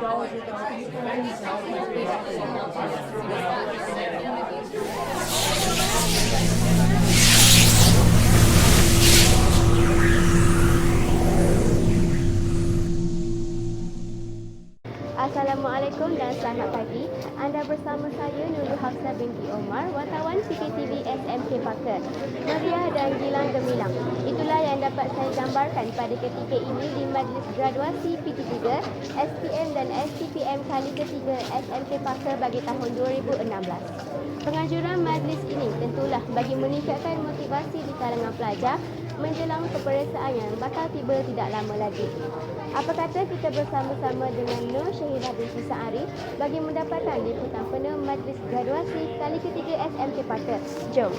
dollars with the people. Anda bersama saya Nurul Hafsah binti Omar, wartawan CKTV SMK Paker. Meriah dan gilang gemilang. Itulah yang dapat saya gambarkan pada ketika ini di Majlis Graduasi PT3, SPM dan STPM kali ketiga SMK Paker bagi tahun 2016. Penganjuran majlis ini tentulah bagi meningkatkan motivasi di kalangan pelajar menjelang peperiksaan yang bakal tiba tidak lama lagi. Apa kata kita bersama-sama dengan Nur Syahirah binti Sa'ari bagi mendapatkan liputan penuh majlis graduasi kali ketiga SMK Pater. Jom.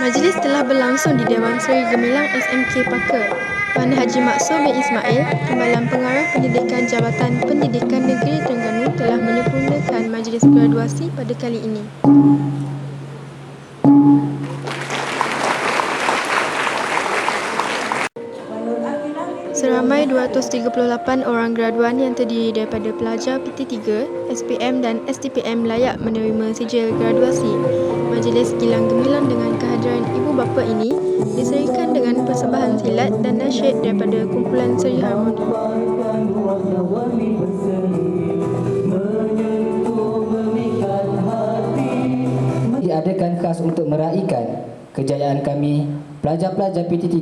Majlis telah berlangsung di Dewan Seri Gemilang SMK Paker. Mana Haji Maksud bin Ismail, Timbalan Pengarah Pendidikan Jabatan Pendidikan Negeri Terengganu telah menyempurnakan majlis graduasi pada kali ini. Seramai 238 orang graduan yang terdiri daripada pelajar PT3, SPM dan STPM layak menerima sijil graduasi. Majlis Gilang Gemilang dengan kehadiran ibu bapa ini diserikan dengan persembahan silat dan nasyid daripada kumpulan Seri Harmoni. diadakan khas untuk meraihkan kejayaan kami pelajar-pelajar PT3,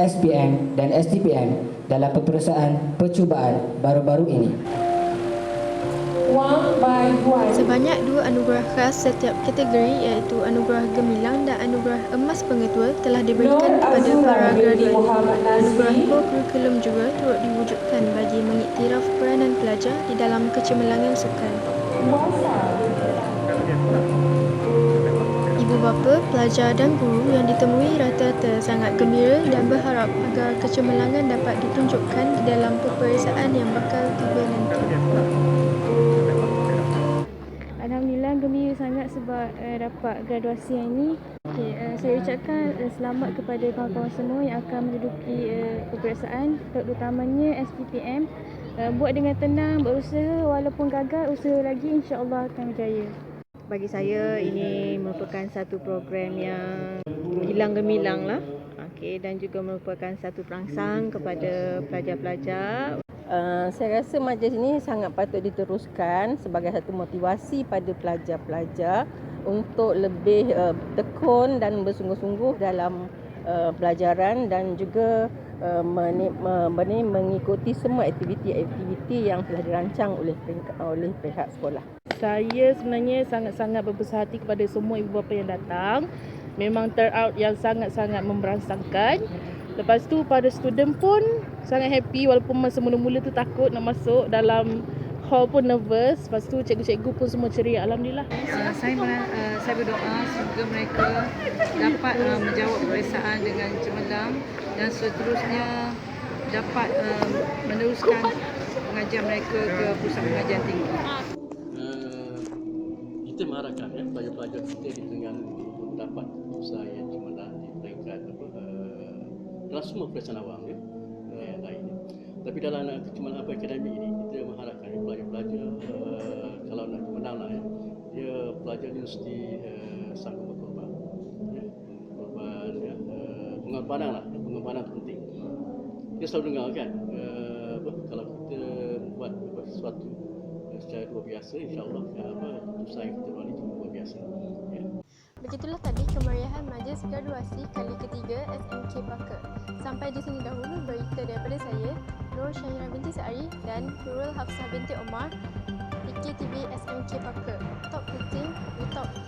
SPM dan STPM dalam peperiksaan percubaan baru-baru ini. Sebanyak dua anugerah khas setiap kategori iaitu anugerah gemilang dan anugerah emas pengetua telah diberikan kepada para graduan. Anugerah co-curriculum juga turut diwujudkan bagi mengiktiraf peranan pelajar di dalam kecemerlangan sukan. Ibu bapa, pelajar dan guru yang ditemui rata-rata sangat gembira dan berharap agar kecemerlangan dapat ditunjukkan di dalam peperiksaan yang bakal tiba nanti. Alhamdulillah gembira sangat sebab uh, dapat graduasi yang ini. Okay, uh, saya ucapkan uh, selamat kepada kawan-kawan semua yang akan menduduki uh, peperiksaan terutamanya SPPM. Uh, buat dengan tenang, berusaha walaupun gagal, usaha lagi insya-Allah akan berjaya. Bagi saya ini merupakan satu program yang hilang gemilang lah. Okey dan juga merupakan satu perangsang kepada pelajar-pelajar Uh, saya rasa majlis ini sangat patut diteruskan sebagai satu motivasi pada pelajar-pelajar untuk lebih uh, tekun dan bersungguh-sungguh dalam uh, pelajaran dan juga uh, meni, me, mengikuti semua aktiviti-aktiviti yang telah dirancang oleh oleh pihak sekolah. Saya sebenarnya sangat-sangat berbesar hati kepada semua ibu bapa yang datang. Memang turnout yang sangat-sangat memberangsangkan. Lepas tu pada student pun sangat happy walaupun masa mula-mula tu takut nak masuk dalam hall pun nervous. Lepas tu cikgu-cikgu pun semua ceria. Alhamdulillah. Uh, saya uh, saya berdoa semoga mereka dapat uh, menjawab peperiksaan dengan cemerlang dan seterusnya dapat uh, meneruskan pengajian mereka ke pusat pengajian tinggi. Kita ya, pelajar-pelajar kita di untuk dapat usaha yang cemerlang di peringkat apa, uh, dalam semua peperiksaan awam ya, uh, yang lain. Tapi dalam uh, kecemerlangan apa akademik ini, kita mengharapkan ya, pelajar-pelajar uh, kalau nak cemerlang lah ya, dia pelajar universiti uh, sanggup berkorban. Ya, berkorban, ya, uh, pengorbanan lah, ya, pengorbanan penting. Kita selalu dengar kan, uh, apa, kalau kita buat sesuatu secara luar biasa, insyaAllah uh, apa, usaha kita ini juga luar biasa. Ya. Begitulah tadi kemeriahan majlis graduasi kali ketiga SMK Paker. Sampai di sini dahulu berita daripada saya, Nur Syahira binti Sa'ari dan Nurul Hafsah binti Omar, PKTV SMK Paker. Top Fitting, we top fitting.